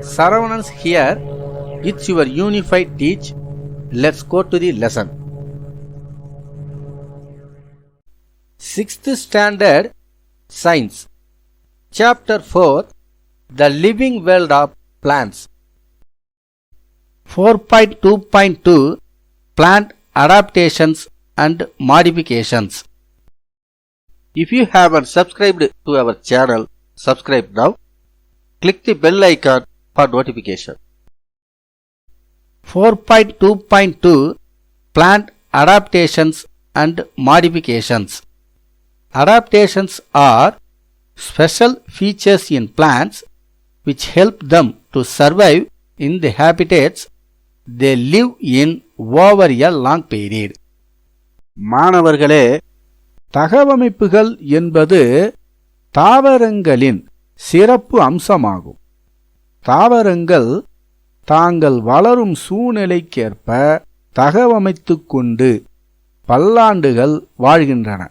Saravanans here. It's your unified teach. Let's go to the lesson. Sixth Standard Science Chapter 4 The Living World of Plants 4.2.2 Plant Adaptations and Modifications If you haven't subscribed to our channel, subscribe now. Click the bell icon for notification. 4.2.2 Plant Adaptations and Modifications Adaptations are special features in plants which help them to survive in the habitats they live in over a long period. மாணவர்களே தகவமைப்புகள் என்பது தாவரங்களின் சிறப்பு அம்சமாகும் தாவரங்கள் தாங்கள் வளரும் சூழ்நிலைக்கேற்ப தகவமைத்து கொண்டு பல்லாண்டுகள் வாழ்கின்றன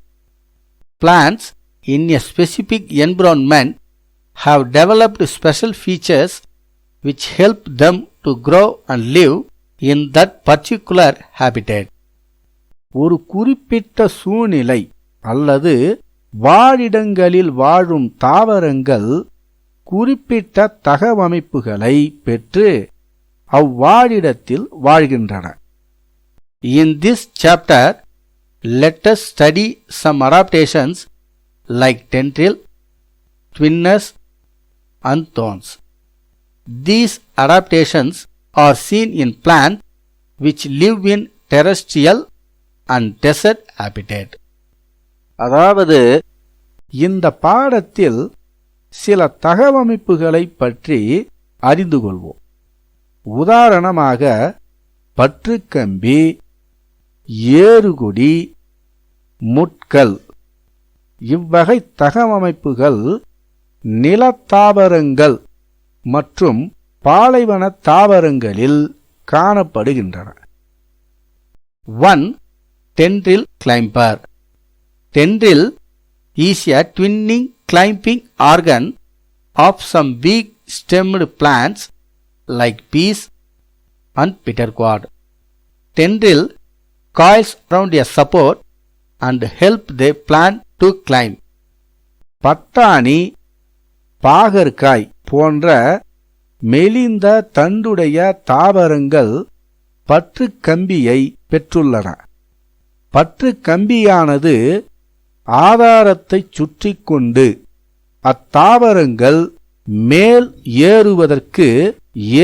plants in a specific environment have developed special features which help them to grow and live in that particular habitat ஒரு குறிப்பிட்ட சூழ்நிலை அல்லது வாழிடங்களில் வாழும் தாவரங்கள் குறிப்பிட்ட தகவமைப்புகளை பெற்று அவ்வாழிடத்தில் வாழ்கின்றன In this chapter, let us study some adaptations like tendril, twinners, and thorns. These adaptations are seen in plants which live in terrestrial and desert habitat. அதாவது இந்த பாடத்தில் சில தகவமைப்புகளை பற்றி அறிந்து கொள்வோம். உதாரணமாக பற்றுக்கம்பி ஏறுகுடி முட்கள் இவ்வகை தகவமைப்புகள் நிலத்தாவரங்கள் மற்றும் பாலைவன தாவரங்களில் காணப்படுகின்றன. One tendril climber. Tendril is twining climbing organ of some weak stemmed plants like peas and bittergourd. Tendril coils around a support and help the plant to climb. பட்டாணி பாகற்காய் போன்ற மெலிந்த தண்டுடைய தாவரங்கள் பற்று கம்பியை பெற்றுள்ளன பற்று கம்பியானது ஆதாரத்தை சுற்றி கொண்டு அத்தாவரங்கள் மேல் ஏறுவதற்கு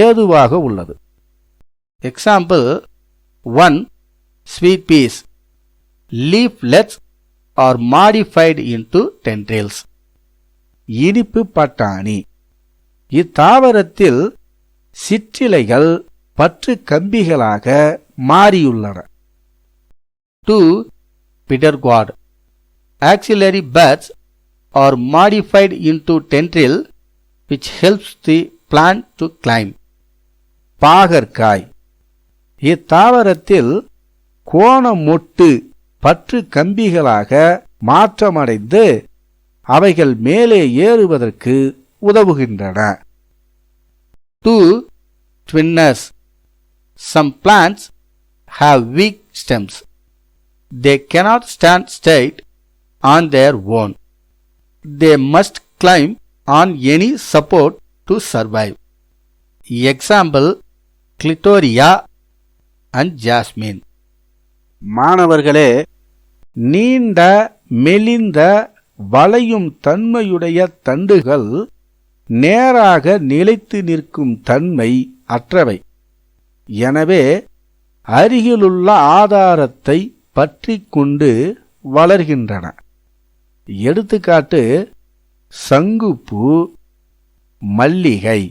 ஏதுவாக உள்ளது. Example one sweet peas leaflets are modified into tendrils இனிப்பு பட்டாணி. இத்தாவரத்தில் சிற்றிலைகள் பற்று கம்பிகளாக மாறியுள்ளன. டு பிடர்குவாட் axillary buds are modified into tendril which helps the plant to climb. பாகற்காய் இத்தாவரத்தில் கோண மொட்டு பற்று கம்பிகளாக மாற்றமடைந்து அவைகள் மேலே ஏறுவதற்கு உதவுகின்றன two twiners some plants have weak stems they cannot stand straight on their own. They must climb on any support to survive. Example Clitoria and Jasmine. மாணவர்களே நீண்ட மெலிந்த வளையும் தன்மையுடைய தண்டுகள் நேராக நிலைத்து நிற்கும் தன்மை அற்றவை எனவே அருகிலுள்ள ஆதாரத்தை பற்றி கொண்டு வளர்கின்றன எடுத்துக்காட்டு சங்குப்பூ மல்லிகை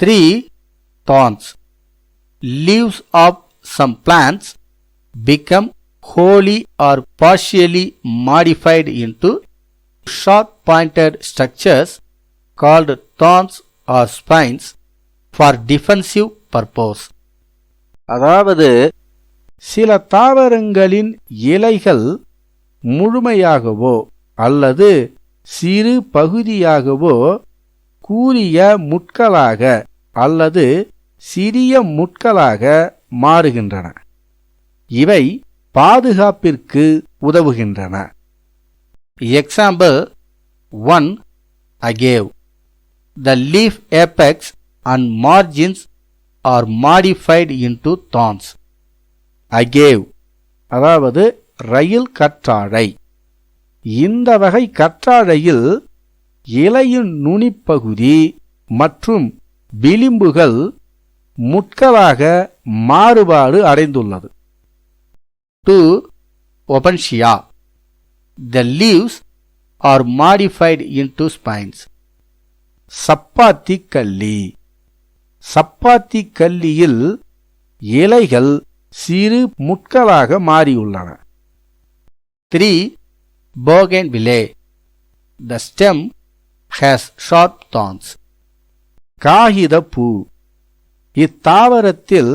three thorns leaves of some plants become wholly or partially modified into sharp pointed structures called thorns or spines for defensive purpose அதாவது சில தாவரங்களின் இலைகள் முழுமையாகவோ அல்லது சிறு பகுதியாகவோ கூரிய முட்களாக அல்லது சிறிய முட்களாக மாறுகின்றன. இவை பாதுகாப்பிற்கு உதவுகின்றன. Example one agave the leaf apex and margins are modified into thorns agave அதாவது ரயில் கற்றாழை இந்த வகை கற்றாழையில் இலையின் நுனிப்பகுதி மற்றும் விளிம்புகள் முட்களாக மாறுபாடு அடைந்துள்ளது 2. Opentia. The leaves are modified into spines chapati கல்லி சப்பாத்தி கல்லியில் இலைகள் சிறு முட்களாக மாறியுள்ளன 3. Bougainvillea. The stem has sharp thorns. காகிதப்பூ இத்தாவரத்தில்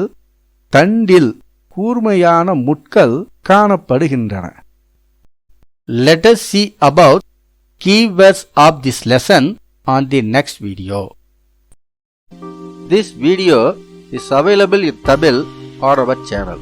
தண்டில் கூர்மையான முட்கள் காணப்படுகின்றன Let us see about keywords of this lesson on the next video. This video is available in Tamil on our channel.